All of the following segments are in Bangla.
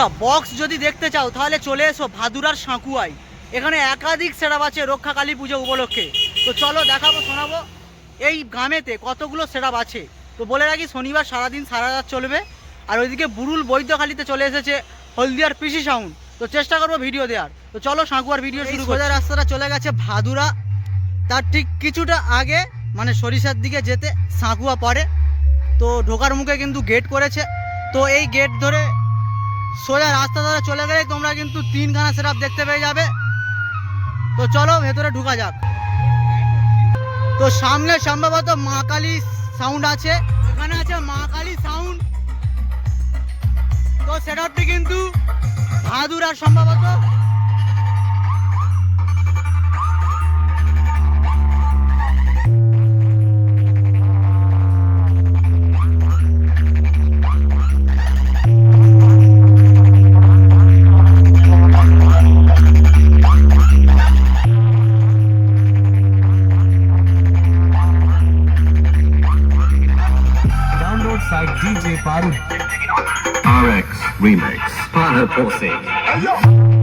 বন্ধুরা বক্স যদি দেখতে চাও তাহলে চলে এসো ভাদুরার সাঁকুয়ায়। এখানে একাধিক সেরাপ আছে রক্ষা কালী পুজো উপলক্ষে। তো চলো দেখাবো শোনাবো। এই গ্রামেতে কতগুলো সেরাপ আছে? তো বলে রাখি শনিবার সারাদিন সারা রাত চলবে। আর ওইদিকে বুরুল বৈদ্যখালিতে চলে এসেছে হলদিয়ার পিসি সাউন্ড। তো চেষ্টা করব ভিডিও দেওয়ার। তো চলো সাঁকুয়ার ভিডিও শুরু সোজা রাস্তাটা চলে গেছে ভাদুরা। তার ঠিক কিছুটা আগে মানে সরিষার দিকে যেতে সাঁকুয়া পড়ে। তো ঢোকার মুখে কিন্তু গেট করেছে। তো এই গেট ধরে সোজা রাস্তা ধরে চলে গেলে তোমরা কিন্তু তিনখানা সেরাপ দেখতে পেয়ে যাবে। তো চলো ভেতরে ঢুকা যাক। তো সামনে সম্ভবত মা কালী সাউন্ড আছে। এখানে আছে মা কালী সাউন্ড তো সেটা কিন্তু ভাদুর আর সম্ভবত honor, Pussy.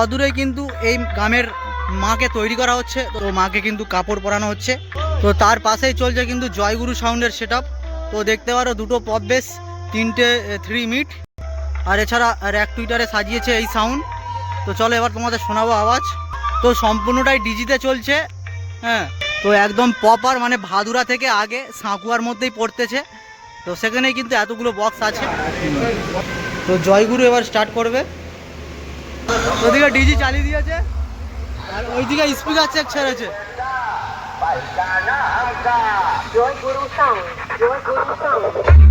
অদূরে কিন্তু এই গ্রামের মাকে তৈরি করা হচ্ছে, তো মাকে কিন্তু কাপড় পরানো হচ্ছে। তো তার পাশেই চলছে কিন্তু জয়গুরু সাউন্ডের সেট তো দেখতে পারো দুটো পপ বেস তিনটে থ্রি মিট আর এছাড়া এক টুইটারে সাজিয়েছে এই সাউন্ড। তো চলো এবার তোমাদের শোনাবো আওয়াজ। তো সম্পূর্ণটাই ডিজিতে চলছে হ্যাঁ। তো একদম প্রপার মানে ভাদুরা থেকে আগে সাঁকুয়ার মধ্যেই পড়তেছে। তো সেখানেই কিন্তু এতগুলো বক্স আছে। তো জয়গুরু এবার স্টার্ট করবে। ওদিকে ডিজি চালিয়ে দিয়েছে। আর ওইদিকে স্পিকার চেক ছেড়েছে। জয় Guru sound Joy Guru Sound.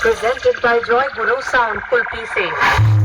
Presented by Joy Guru Sound. Pulpi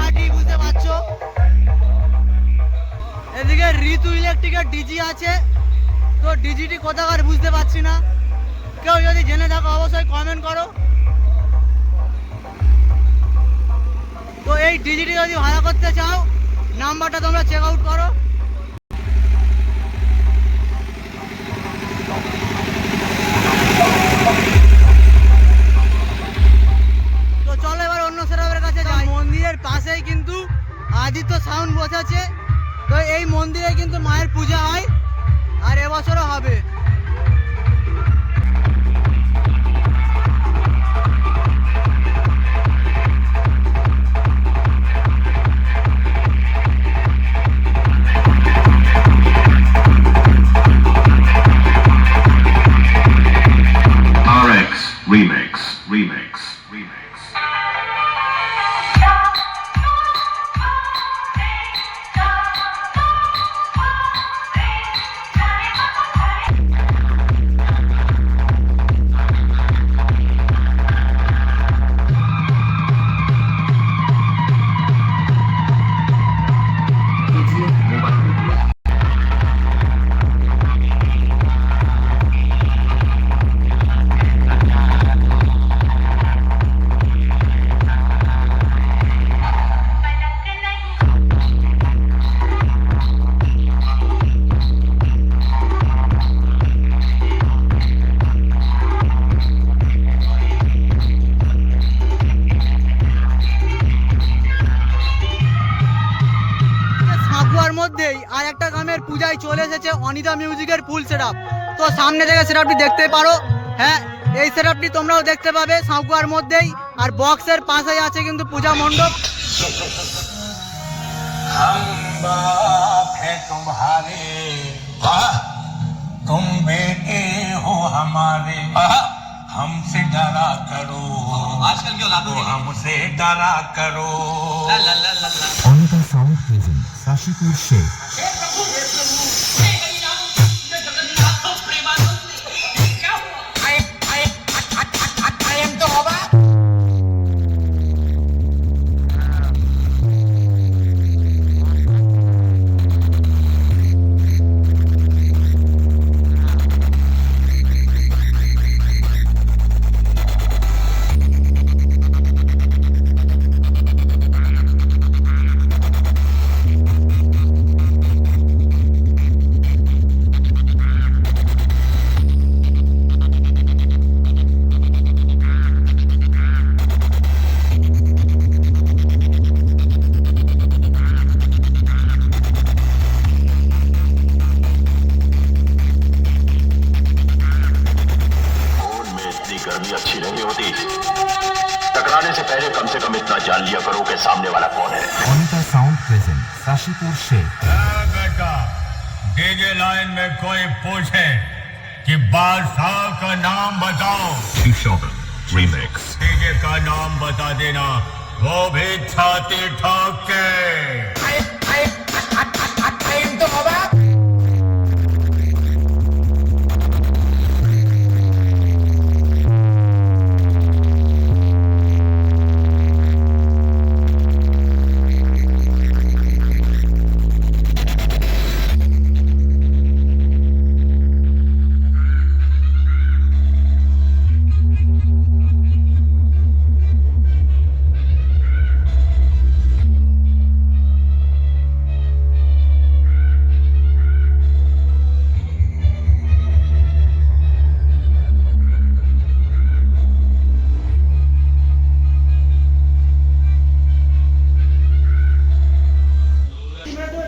মানে বুঝতে পারছ? এদিকে ঋতু ইলেকট্রিকের ডিজি আছে। তো ডিজিটি কোথাকার বুঝতে পারছি না। কেউ যদি জেনে থাকো, অবশ্যই কমেন্ট করো। তো এই ডিজিটি যদি ভাড়া করতে চাও নাম্বারটা তোমরা চেক আউট করো। এসেছে অনিতা মিউজিকের ফুল সেট তো সামনে থেকে সেট দেখতে পারো হ্যাঁ এই সেট তোমরাও দেখতে পাবে সাঁকুয়ার মধ্যেই আর বক্সের পাশেই আছে কিন্তু পূজা মণ্ডপ हम बाप है तुम्हारे वाह तुम बेटे हो हमारे हमसे डरा करो आजकल की औलादों हमसे डरा करो Anita sound present Kashipur Sheikh phone गर्मी अच्छी नहीं होती। टकराने से पहले कम से कम इतना जान लिया करो कि सामने वाला कौन है। Monitor sound present Shashipur Shekh. बेटा डीजे लाइन में कोई पूछे कि बादशाह का नाम बताओ। डीजे का नाम बता देना वो भी छाती ठोक के।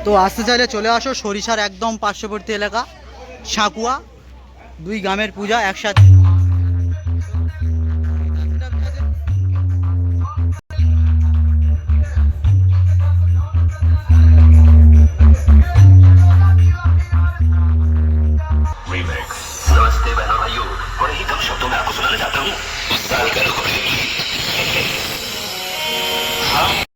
তো আসতে চাইলে চলে আসো সরিষার একদম পার্শ্ববর্তী এলাকা সাঁকুয়া দুই গ্রামের পূজা একসাথে।